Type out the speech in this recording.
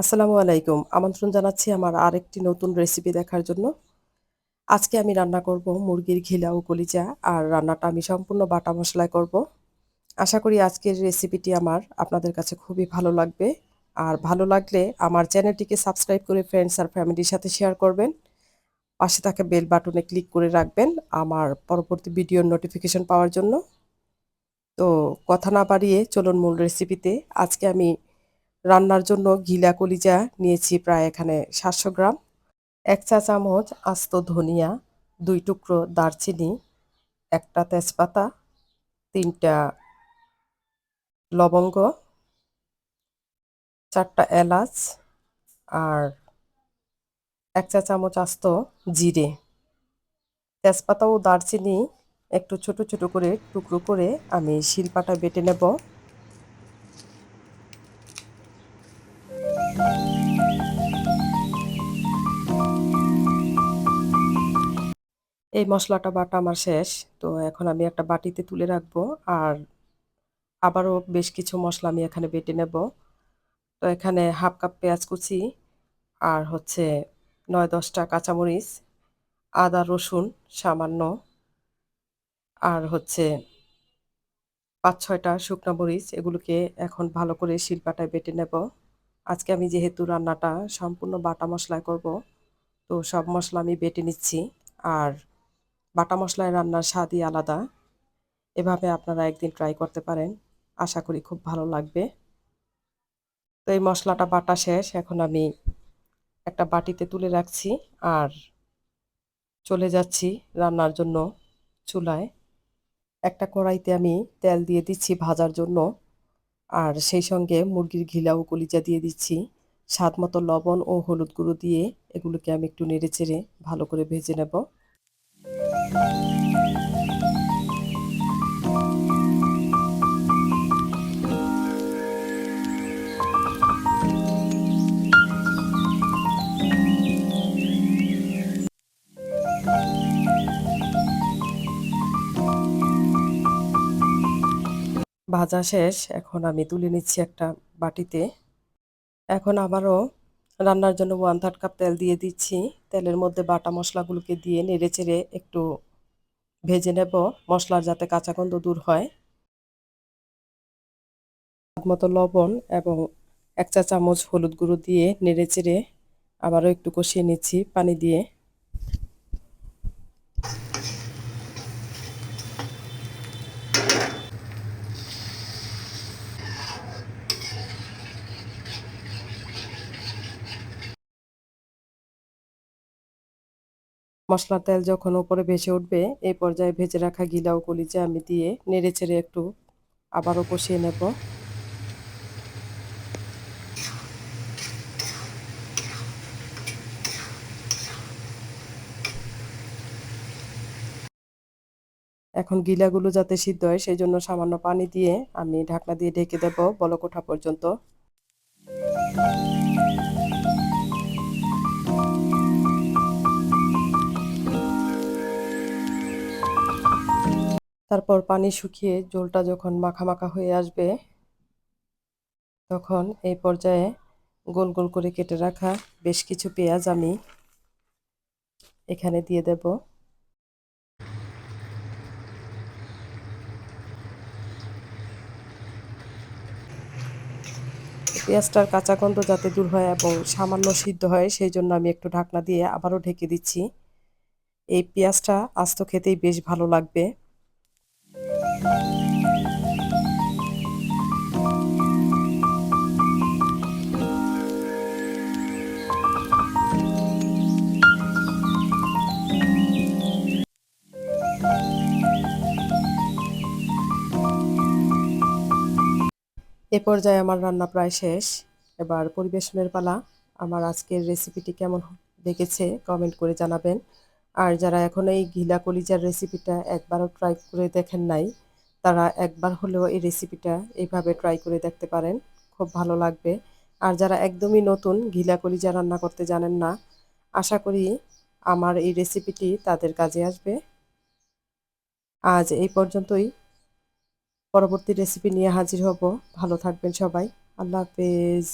আসসালামু আলাইকুম। আমন্ত্রণ জানাচ্ছি আমার আরেকটি নতুন রেসিপি দেখার জন্য। আজকে আমি রান্না করব মুরগির ঘিলা ও কলিজা, আর রান্নাটা আমি সম্পূর্ণ বাটা মশলায় করব। আশা করি আজকের রেসিপিটি আমার আপনাদের কাছে খুবই ভালো লাগবে। আর ভালো লাগলে আমার চ্যানেলটিকে সাবস্ক্রাইব করে ফ্রেন্ডস আর ফ্যামিলির সাথে শেয়ার করবেন। পাশে থাকা বেল বাটনে ক্লিক করে রাখবেন আমার পরবর্তী ভিডিওর নোটিফিকেশন পাওয়ার জন্য। তো কথা না বাড়িয়ে চলুন মূল রেসিপিতে আজকে আমি রান্নার জন্য ঘিলা কলিজা নিয়েছি প্রায় এখানে সাতশো গ্রাম। এক চা চামচ আস্ত ধনিয়া, দুই টুকরো দারচিনি, একটা তেজপাতা, তিনটা লবঙ্গ, চারটা এলাচ আর এক চা চামচ আস্ত জিরে। তেজপাতা ও দারচিনি একটু ছোট ছোট করে টুকরো করে আমি শিলপাটা বেটে নেব। এই মশলাটা বাটা আমার শেষ। তো এখন আমি একটা বাটিতে তুলে রাখব আর আবারও বেশ কিছু মশলা আমি এখানে বেটে নেব। তো এখানে হাফ কাপ পেঁয়াজ কুচি আর হচ্ছে নয় দশটা কাঁচামরিচ, আদা, রসুন সামান্য আর হচ্ছে পাঁচ ছয়টা শুকনো মরিচ এগুলোকে এখন ভালো করে শিলপাটায় বেটে নেব। আজকে আমি যেহেতু রান্নাটা সম্পূর্ণ বাটা মশলায় করব, তো সব মশলা আমি বেটে নিচ্ছি। আর বাটা মশলায় রান্নার স্বাদই আলাদা। এভাবে আপনারা একদিন ট্রাই করতে পারেন। আশা করি খুব ভালো লাগবে। তো এই মশলাটা বাটা শেষ। এখন আমি একটা বাটিতে তুলে রাখছি আর চলে যাচ্ছি রান্নার জন্য চুলায়। একটা কড়াইতে আমি তেল দিয়ে দিচ্ছি ভাজার জন্য আর সেই সঙ্গে মুরগির ঘিলা ও কলিজা দিয়ে দিচ্ছি। স্বাদ মতো লবণ ও হলুদ গুঁড়ো দিয়ে এগুলোকে আমি একটু নেড়ে চেড়ে ভালো করে ভেজে নেব। ভাজা শেষ এখন আমি তুলে নিচ্ছি একটা বাটিতে। এখন আবারও রান্নার জন্য ওয়ান থার্ড কাপ তেল দিয়ে দিচ্ছি। তেলের মধ্যে বাটা মশলাগুলোকে দিয়ে নেড়ে চেড়ে একটু ভেজে নেব। মশলার যাতে কাঁচা গন্ধ দূর হয়। মতো লবণ এবং এক চা চামচ হলুদ গুঁড়ো দিয়ে নেড়ে চেড়ে আবারও একটু কষিয়ে নিচ্ছি পানি দিয়ে। মশলার তেল যখন উপরে ভেসে উঠবে, এই পর্যায়ে ভেজে রাখা গিলা ও কলিজা আমি দিয়ে নেড়ে চেড়ে একটু আবারও কষিয়ে নেব। এখন গিলাগুলো যাতে সিদ্ধ হয় সেই জন্য সামান্য পানি দিয়ে আমি ঢাকনা দিয়ে ঢেকে দেব বলক ওঠা পর্যন্ত। তারপর পানি শুকিয়ে জলটা যখন মাখা মাখা হয়ে আসবে, তখন এই পর্যায়ে গোল গোল করে কেটে রাখা বেশ কিছু পেঁয়াজ আমি এখানে দিয়ে দেব। পেঁয়াজটার কাঁচা গন্ধ যাতে দূর হয় এবং সামান্য সিদ্ধ হয়, সেই জন্য আমি একটু ঢাকনা দিয়ে আবারও ঢেকে দিচ্ছি। এই পেঁয়াজটা আস্ত খেতেই বেশ ভালো লাগবে। এ পর্যায়ে আমার রান্না প্রায় শেষ। এবার পরিবেশনের পালা। আমার আজকের রেসিপিটি কেমন দেখেছে কমেন্ট করে জানাবেন। আর যারা এখন এই ঘিলা কলিজার রেসিপিটা একবারও ট্রাই করে দেখেন নাই তারা একবার হলেও এই রেসিপিটা এইভাবে ট্রাই করে দেখতে পারেন, খুব ভালো লাগবে। আর যারা একদমই নতুন, ঘিলা কলিজা রান্না করতে জানেন না, আশা করি আমার এই রেসিপিটি তাদের কাজে আসবে। আজ এই পর্যন্তই। পরবর্তী রেসিপি নিয়ে হাজির হব। ভালো থাকবেন সবাই। আল্লাহ হাফেজ।